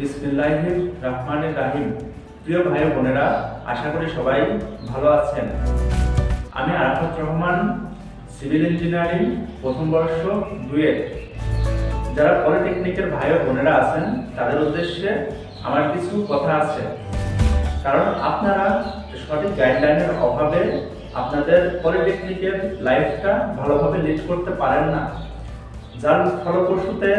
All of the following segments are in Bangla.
বিসমিল্লাহির রহমানির রাহিম। প্রিয় ভাই বোনেরা, আশা করি সবাই ভালো আছেন। আমি আরাফাত রহমান, সিভিল ইঞ্জিনিয়ারিং, প্রথম বর্ষ দুয়ের যারা পলিটেকনিকের ভাই বোনেরা আছেন, তাদের উদ্দেশ্যে আমার কিছু কথা আছে। কারণ আপনারা সঠিক গাইডলাইনের অভাবে আপনাদের পলিটেকনিকের লাইফটা ভালোভাবে লিড করতে পারেন না। যার ফলপ্রসূতে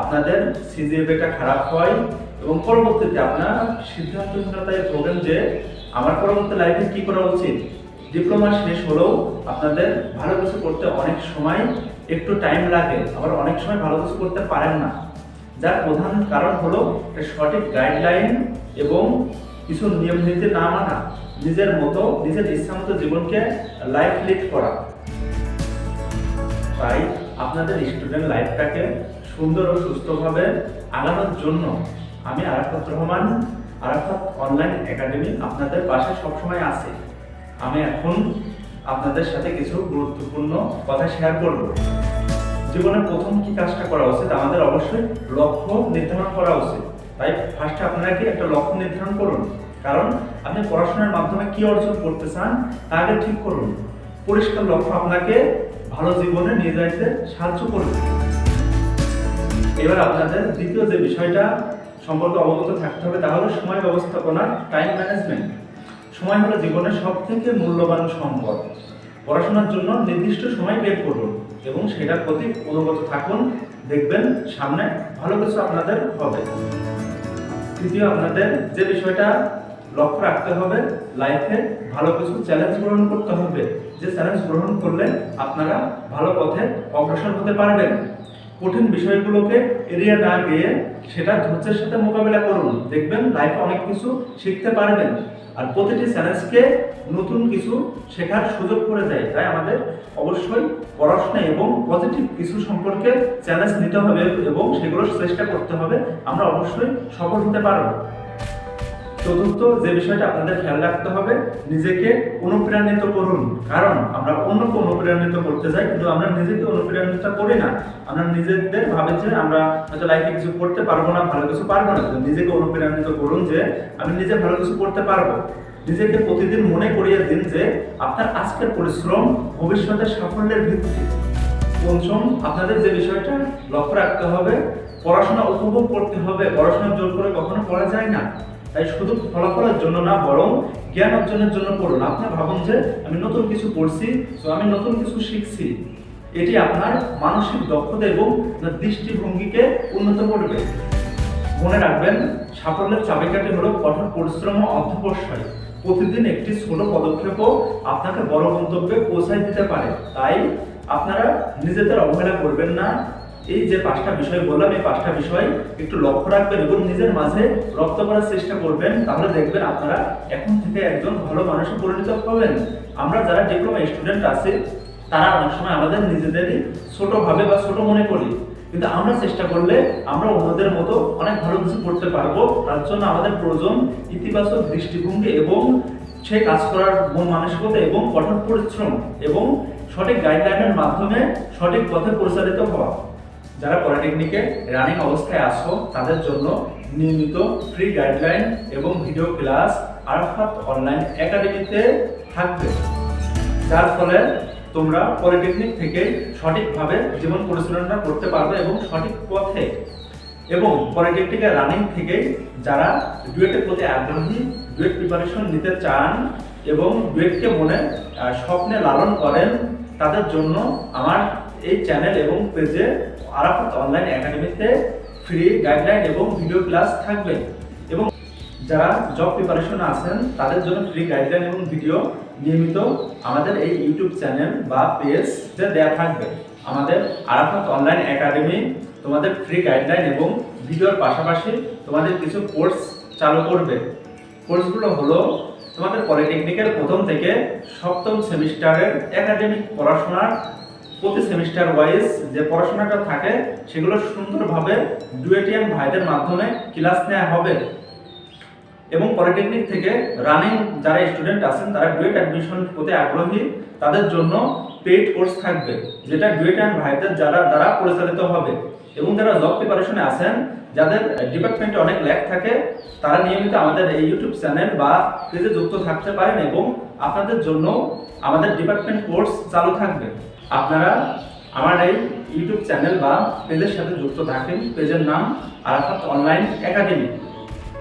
আপনাদের সিজিএফটা খারাপ হয় এবং পরবর্তীতে আপনার সিদ্ধান্তহীনতায় ভোগেন যে আমার পরবর্তী লাইফে কি করা উচিত? ডিপ্লোমা শেষ হলেও আপনাদের ভালো কিছু করতে অনেক সময় একটু টাইম লাগে, আবার অনেক সময় ভালো কিছু করতে পারেন না। যার প্রধান কারণ হলো একটা সঠিক গাইডলাইন এবং কিছু নিয়ম নীতি না মানা, নিজের মতো, নিজের ইচ্ছামতো জীবনকে লাইফ লিড করা। তাই আপনাদের স্টুডেন্ট লাইফটাকে সুন্দর ও সুস্থভাবে আগানোর জন্য আমি আরাফাত রহমান, আরাফাত অনলাইন একাডেমি আপনাদের পাশে সবসময় আছি। আমি এখন আপনাদের সাথে কিছু গুরুত্বপূর্ণ কথা শেয়ার করব। জীবনের প্রথম কি কাজটা করা উচিত? আমাদের অবশ্যই লক্ষ্য নির্ধারণ করা উচিত। তাই ফার্স্টে আপনারা কি একটা লক্ষ্য নির্ধারণ করুন। কারণ আপনি পড়াশোনার মাধ্যমে কি অর্জন করতে চান তা আগে ঠিক করুন। পরিষ্কার লক্ষ্য আপনাকে ভালো জীবনে নিয়ে যাইতে সাহায্য করবে। এবার আপনাদের দ্বিতীয় যে বিষয়টা সম্পর্কে অবগত থাকতে হবে, তা হলো সময় ব্যবস্থাপনা টাইম ম্যানেজমেন্ট সময় হলো জীবনের সব থেকে মূল্যবান সম্পদ। পড়াশোনার জন্য নির্দিষ্ট সময় বের করুন এবং সেটার প্রতি অনুগত থাকুন। দেখবেন সামনে ভালো কিছু আপনাদের হবে। তৃতীয়, আপনাদের যে বিষয়টা লক্ষ্য রাখতে হবে লাইফে ভালো কিছু চ্যালেঞ্জ গ্রহণ করতে হবে। যে চ্যালেঞ্জ গ্রহণ করলে আপনারা ভালো পথে অগ্রসর হতে পারবেন। কঠিন বিষয়গুলোকে এড়িয়ে না গিয়ে সেটা ধৈর্যের সাথে মোকাবিলা করুন। দেখবেন লাইফে অনেক কিছু শিখতে পারবেন। আর প্রতিটি চ্যালেঞ্জকে নতুন কিছু শেখার সুযোগ করে দেয়। তাই আমাদের অবশ্যই পড়াশোনা এবং পজিটিভ কিছু সম্পর্কে চ্যালেঞ্জ নিতে হবে এবং সেগুলো চেষ্টা করতে হবে। আমরা অবশ্যই সফল হতে পারব। চতুর্থ যে বিষয়টা আপনাদের খেয়াল রাখতে হবে, নিজেকে অনুপ্রাণিত করুন। কারণ আমরা অন্যকে অনুপ্রাণিত করতে যাই কিন্তু আমরা নিজেকে অনুপ্রাণিত করি না। আমরা নিজেদের ভাবে যে আমরা হয়তো লাইফে কিছু করতে পারব না, ভালো কিছু পারব না নিজেকে অনুপ্রাণিত করুন যে আমি নিজে ভালো কিছু করতে পারব। নিজেকে প্রতিদিন মনে করিয়ে দিন যে আপনার আজকের পরিশ্রম ভবিষ্যতের সাফল্যের ভিত্তি পঞ্চম আপনাদের যে বিষয়টা লক্ষ্য রাখতে হবে, পড়াশোনা উপভোগ করতে হবে। পড়াশোনার জোর করে কখনো পড়া যায় না। তাই শুধু ফলাফলের জন্য না, বরং জ্ঞান অর্জনের জন্য পড়ুন আপনি ভাবুন যে আমি নতুন কিছু পড়ছি তো আমি নতুন কিছু শিখছি। এটি আপনার মানসিক দক্ষতা এবং দৃষ্টিভঙ্গিকে উন্নত করবে। মনে রাখবেন, সাফল্যের চাবিকাঠি হলো কঠোর পরিশ্রম ও অধ্যবসায়। প্রতিদিন একটি ছোট পদক্ষেপও আপনাকে বড় গন্তব্যে পৌঁছায় দিতে পারে। তাই আপনারা নিজেদের অবহেলা করবেন না এই যে পাঁচটা বিষয় বললাম, এই পাঁচটা বিষয় একটু লক্ষ্য রাখবেন এবং নিজের মাঝে রপ্ত করার চেষ্টা করবেন। তাহলে দেখবেন আপনারা এখন থেকে একজন ভালো মানুষে পরিণত হবেন। আমরা যারা ডিপ্লোমা স্টুডেন্ট আছি, তারা অনেক সময় আমাদের নিজেদেরই ছোট ভাবে বা ছোট মনে করি। কিন্তু আমরা চেষ্টা করলে আমরা অন্যদের মতো অনেক ভালো কিছু করতে পারব। তার জন্য আমাদের প্রয়োজন ইতিবাচক দৃষ্টিভঙ্গি এবং সে কাজ করার মন মানসিকতা এবং কঠোর পরিশ্রম এবং সঠিক গাইডলাইনের মাধ্যমে সঠিক পথে পরিচালিত হওয়া। যারা পলিটেকনিকে রানিং অবস্থায় আসো তাদের জন্য নিয়মিত ফ্রি গাইডলাইন এবং ভিডিও ক্লাস আরাফাত অনলাইন একাডেমিতে থাকবে। যার ফলে তোমরা পলিটেকনিক থেকে সঠিকভাবে জীবন পরিচালনা করতে পারবে এবং সঠিক পথে। এবং পলিটেকনিকের রানিং থেকে যারা ডুয়েটের প্রতি আগ্রহী ডুয়েট প্রিপারেশন নিতে চান এবং ডুয়েটকে মনে আহ, স্বপ্নে লালন করেন তাদের জন্য আমার এই চ্যানেল এবং পেজে আরাফাত অনলাইন একাডেমিতে ফ্রি গাইডলাইন এবং ভিডিও ক্লাস থাকবে। এবং যারা জব প্রিপারেশন আছেন, তাদের জন্য ফ্রি গাইডলাইন এবং ভিডিও নিয়মিত আমাদের এই ইউটিউব চ্যানেল বা পেজ দেওয়া থাকবে। আমাদের আরাফাত অনলাইন একাডেমি তোমাদের ফ্রি গাইডলাইন এবং ভিডিওর পাশাপাশি তোমাদের কিছু কোর্স চালু করবে। কোর্সগুলো হলো তোমাদের পলিটেকনিকের প্রথম থেকে সপ্তম সেমিস্টারের একাডেমিক পড়াশোনার প্রতি সেমিস্টার ওয়াইজ যে পড়াশোনাটা থাকে, সেগুলো সুন্দরভাবে ডুয়েটিএম ভাইদের মাধ্যমে ক্লাস নেওয়া হবে। এবং পলিটেকনিক থেকে রানিং যারা স্টুডেন্ট আছেন, তারা ডুয়েট অ্যাডমিশন প্রতি আগ্রহী, তাদের জন্য পেইড কোর্স থাকবে, যেটা ডুয়েট অ্যান্ড ভাইদের যারা, দ্বারা পরিচালিত হবে। এবং যারা জব প্রিপারেশনে আছেন, যাদের ডিপার্টমেন্টে অনেক ল্যাক থাকে, তারা নিয়মিত আমাদের এই ইউটিউব চ্যানেল বা পেজে যুক্ত থাকতে পারেন এবং আপনাদের জন্য আমাদের ডিপার্টমেন্ট কোর্স চালু থাকবে। আপনারা আমার এই ইউটিউব চ্যানেল বা পেজের সাথে যুক্ত থাকেন। পেজের নাম আরাফাত অনলাইন একাডেমি।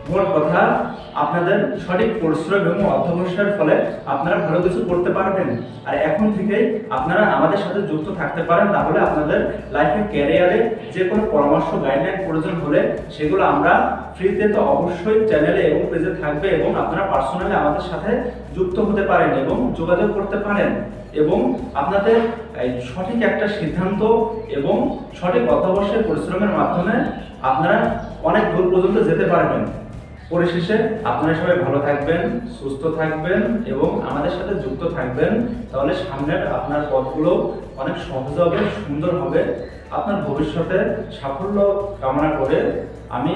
মোট কথা আপনাদের সঠিক পরিশ্রম এবং অধ্যবসায়ের ফলে আপনারা ভালো কিছু করতে পারবেন। আর এখন থেকে আপনারা আমাদের সাথে যুক্ত থাকতে পারেন, তাহলে আপনাদের লাইফে ক্যারিয়ারে যে কোনো পরামর্শ গাইডলাইন প্রয়োজন হলে সেগুলো আমরা ফ্রিতে তো অবশ্যই চ্যানেলে এবং পেজে থাকবে এবং আপনারা পার্সোনালি আমাদের সাথে যুক্ত হতে পারেন এবং যোগাযোগ করতে পারেন এবং আপনাদের সঠিক একটা সিদ্ধান্ত এবং সঠিক অধ্যবসায় পরিশ্রমের মাধ্যমে আপনারা অনেক দূর পর্যন্ত যেতে পারবেন। পরিশেষে আপনারা সবাই ভালো থাকবেন, সুস্থ থাকবেন এবং আমাদের সাথে যুক্ত থাকবেন। তাহলে সামনের আপনার পথগুলো অনেক সহজ হবে, সুন্দর হবে। আপনার ভবিষ্যতে সাফল্য কামনা করে আমি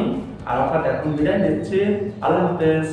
আরাফাত এখন বিদায় নিচ্ছি। আল্লাহ হাফেজ।